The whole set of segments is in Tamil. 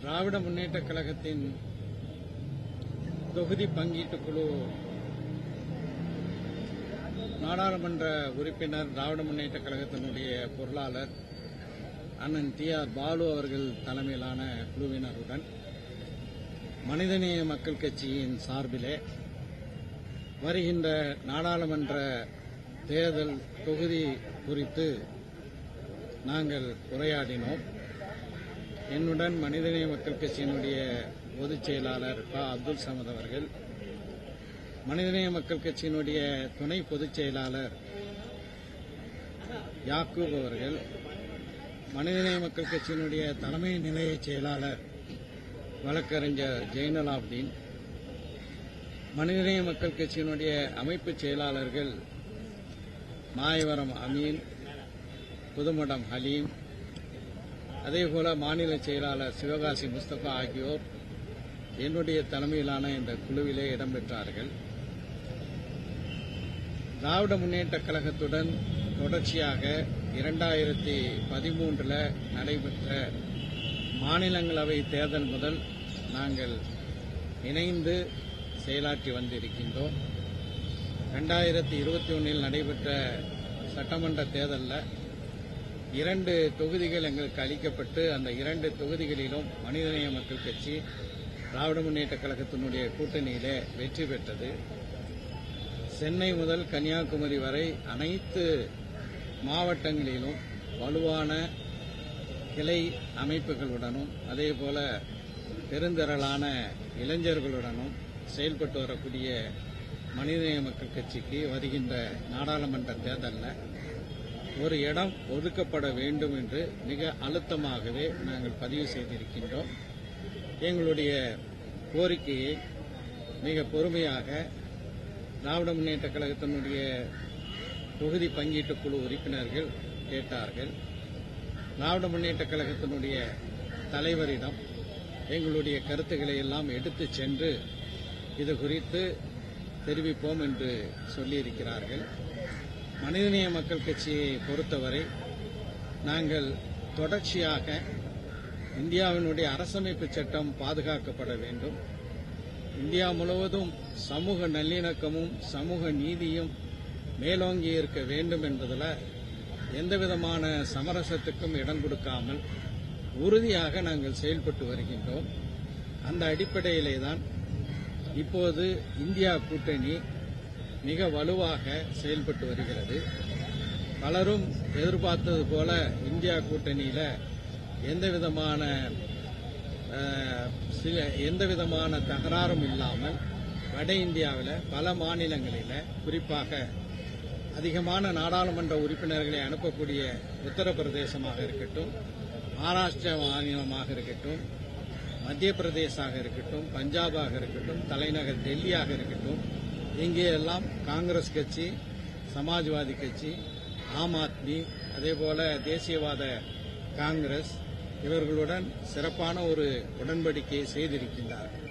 திராவிட முன்னேற்றக் கழகத்தின் தொகுதி பங்கீட்டுக் குழு நாடாளுமன்ற உறுப்பினர் திராவிட முன்னேற்றக் கழகத்தினுடைய பொருளாளர் அண்ணன் டி ஆர் பாலு அவர்கள் தலைமையிலான குழுவினருடன் மனிதநேய மக்கள் கட்சியின் சார்பிலே வருகின்ற நாடாளுமன்ற தேர்தல் தொகுதி குறித்து நாங்கள் உரையாடினோம். என்னுடன் மனிதநேய மக்கள் கட்சியினுடைய பொதுச் செயலாளர் ப. அப்துல் சமத் அவர்கள் மனிதநேய மக்கள் கட்சியினுடைய துணை பொதுச் செயலாளர் யாக்கூப் அவர்கள் மனிதநேய மக்கள் கட்சியினுடைய தலைமை நிலைய செயலாளர் வழக்கறிஞர் ஜெயினலாப்தீன் மனிதநேய மக்கள் கட்சியினுடைய அமைப்பு செயலாளர்கள் மாயவரம் அமீன் புதுமடம் ஹலீம் அதேபோல மாநில செயலாளர் சிவகாசி முஸ்தபா ஆகியோர் என்னுடைய தலைமையிலான இந்த குழுவிலே இடம்பெற்றார்கள். திராவிட முன்னேற்ற கழகத்துடன் தொடர்ச்சியாக இரண்டாயிரத்தி பதிமூன்றில் நடைபெற்ற மாநிலங்களவை தேர்தல் முதல் நாங்கள் இணைந்து செயலாற்றி வந்திருக்கின்றோம். ரெண்டாயிரத்தி இருபத்தி ஒன்றில் நடைபெற்ற சட்டமன்ற தேர்தலில் இரண்டு தொகுதிகள் எங்களுக்கு அளிக்கப்பட்டு அந்த இரண்டு தொகுதிகளிலும் மனிதநேய மக்கள் கட்சி திராவிட முன்னேற்றக் கழகத்தினுடைய கூட்டணியிலே வெற்றி பெற்றது. சென்னை முதல் கன்னியாகுமரி வரை அனைத்து மாவட்டங்களிலும் வலுவான கிளை அமைப்புகளுடனும் அதேபோல பெருந்திரளான இளைஞர்களுடனும் செயல்பட்டு வரக்கூடிய மனிதநேய மக்கள் கட்சிக்கு வருகின்ற நாடாளுமன்ற தேர்தலில் ஒரு இடம் ஒதுக்கப்பட வேண்டும் என்று மிக அழுத்தமாகவே நாங்கள் பதிவு செய்திருக்கின்றோம். எங்களுடைய கோரிக்கையை மிக பொறுமையாக திராவிட முன்னேற்ற கழகத்தினுடைய தொகுதி பங்கீட்டு குழு உறுப்பினர்கள் கேட்டார்கள். திராவிட முன்னேற்ற கழகத்தினுடைய தலைவரிடம் எங்களுடைய கருத்துக்களை எல்லாம் எடுத்து சென்று இது குறித்து தெரிவிப்போம் என்று சொல்லியிருக்கிறார்கள். மனிதநேய மக்கள் கட்சியை பொறுத்தவரை நாங்கள் தொடர்ச்சியாக இந்தியாவினுடைய அரசமைப்பு சட்டம் பாதுகாக்கப்பட வேண்டும். இந்தியா முழுவதும் சமூக நல்லிணக்கமும் சமூக நீதியும் மேலோங்கி இருக்க வேண்டும் என்பதில் எந்தவிதமான சமரசத்துக்கும் இடம் கொடுக்காமல் உறுதியாக நாங்கள் செயல்பட்டு வருகின்றோம். அந்த அடிப்படையிலே தான் இப்போது இந்தியா கூட்டணி மிக வலுவாக செயல்பட்டு வருகிறது. பலரும் எதிர்பார்த்தது போல இந்தியா கூட்டணியில் எந்த விதமான சில எந்த விதமான தகராறும் இல்லாமல் வட இந்தியாவில் பல மாநிலங்களில் குறிப்பாக அதிகமான நாடாளுமன்ற உறுப்பினர்களை அனுப்பக்கூடிய உத்தரப்பிரதேசமாக இருக்கட்டும் மகாராஷ்டிர மாநிலமாக இருக்கட்டும் மத்திய பிரதேசாக இருக்கட்டும் பஞ்சாபாக இருக்கட்டும் தலைநகர் டெல்லியாக இருக்கட்டும் இங்கே எல்லாம் காங்கிரஸ் கட்சி சமாஜ்வாதி கட்சி ஆம் ஆத்மி அதேபோல தேசியவாத காங்கிரஸ் இவர்களுடன் சிறப்பான ஒரு உடன்படிக்கையை செய்திருக்கின்றார்கள்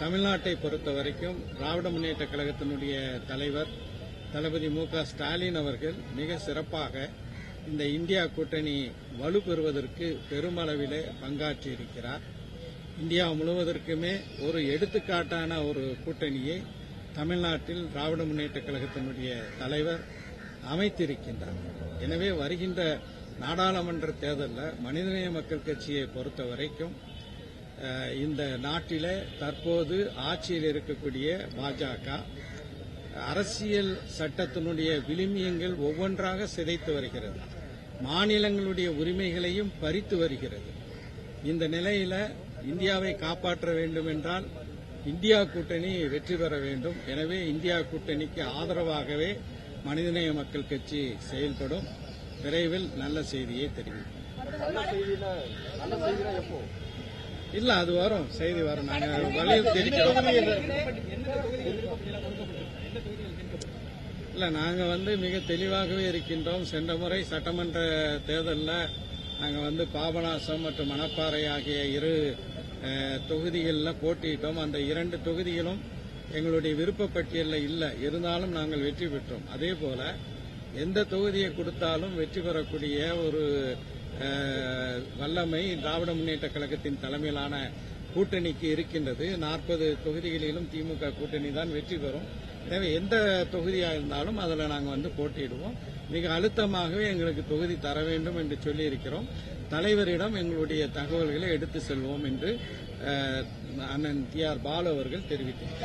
தமிழ்நாட்டை பொறுத்த வரைக்கும் திராவிட முன்னேற்ற கழகத்தினுடைய தலைவர் தளபதி மு க ஸ்டாலின் அவர்கள் மிக சிறப்பாக இந்த இந்தியா கூட்டணி வலுப்பெறுவதற்கு பெருமளவிலே பங்காற்றியிருக்கிறார். இந்தியா முழுவதற்குமே ஒரு எடுத்துக்காட்டான ஒரு கூட்டணியை தமிழ்நாட்டில் திராவிட முன்னேற்ற கழகத்தினுடைய தலைவர் அமைத்திருக்கின்றார். எனவே வருகின்ற நாடாளுமன்ற தேர்தலில் மனிதநேய மக்கள் கட்சியை பொறுத்த வரைக்கும் இந்த நாட்டில தற்போது ஆட்சியில் இருக்கக்கூடிய பாஜக அரசியல் சட்டத்தினுடைய விளிமியங்கள் ஒவ்வொன்றாக சிதைத்து வருகிறது. மாநிலங்களுடைய உரிமைகளையும் பறித்து வருகிறது. இந்த நிலையில இந்தியாவை காப்பாற்ற வேண்டும் என்றால் இந்தியா கூட்டணி வெற்றி பெற வேண்டும். எனவே இந்தியா கூட்டணிக்கு ஆதரவாகவே மனிதநேய மக்கள் கட்சி செயல்படும். விரைவில் நல்ல செய்தியை தெரிவிக்கும். இல்ல அது வரும். செய்தி வரும். நாங்க வலியுறுத்தி இருக்கிறோம் இல்ல நாங்க வந்து மிக தெளிவாகவே இருக்கின்றோம். சென்ற முறை சட்டமன்ற தேர்தலில் நாங்க வந்து பாபநாசம் மற்றும் மணப்பாறை ஆகிய இரு தொகுதிகளில் போட்டியிட்டோம். அந்த இரண்டு தொகுதிகளும் எங்களுடைய விருப்பப்பட்டியலில் இல்லை. இருந்தாலும் நாங்கள் வெற்றி பெற்றோம். அதே போல எந்த தொகுதியை கொடுத்தாலும் வெற்றி பெறக்கூடிய ஒரு வல்லமை திராவிட முன்னேற்ற கழகத்தின் தலைமையிலான கூட்டணிக்கு இருக்கின்றது. நாற்பது தொகுதிகளிலும் திமுக கூட்டணி தான் வெற்றி பெறும். எனவே எந்த தொகுதியாக இருந்தாலும் அதில் நாங்கள் வந்து போட்டியிடுவோம். மிக அழுத்தமாகவே எங்களுக்கு தொகுதி தர வேண்டும் என்று சொல்லி இருக்கிறோம் தலைவரிடம் எங்களுடைய தகவல்களை எடுத்து செல்வோம் என்று அண்ணன் டி ஆர் பாலு அவர்கள் தெரிவித்தார்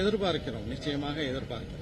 எதிர்பார்க்கிறோம். நிச்சயமாக எதிர்பார்க்கிறோம்.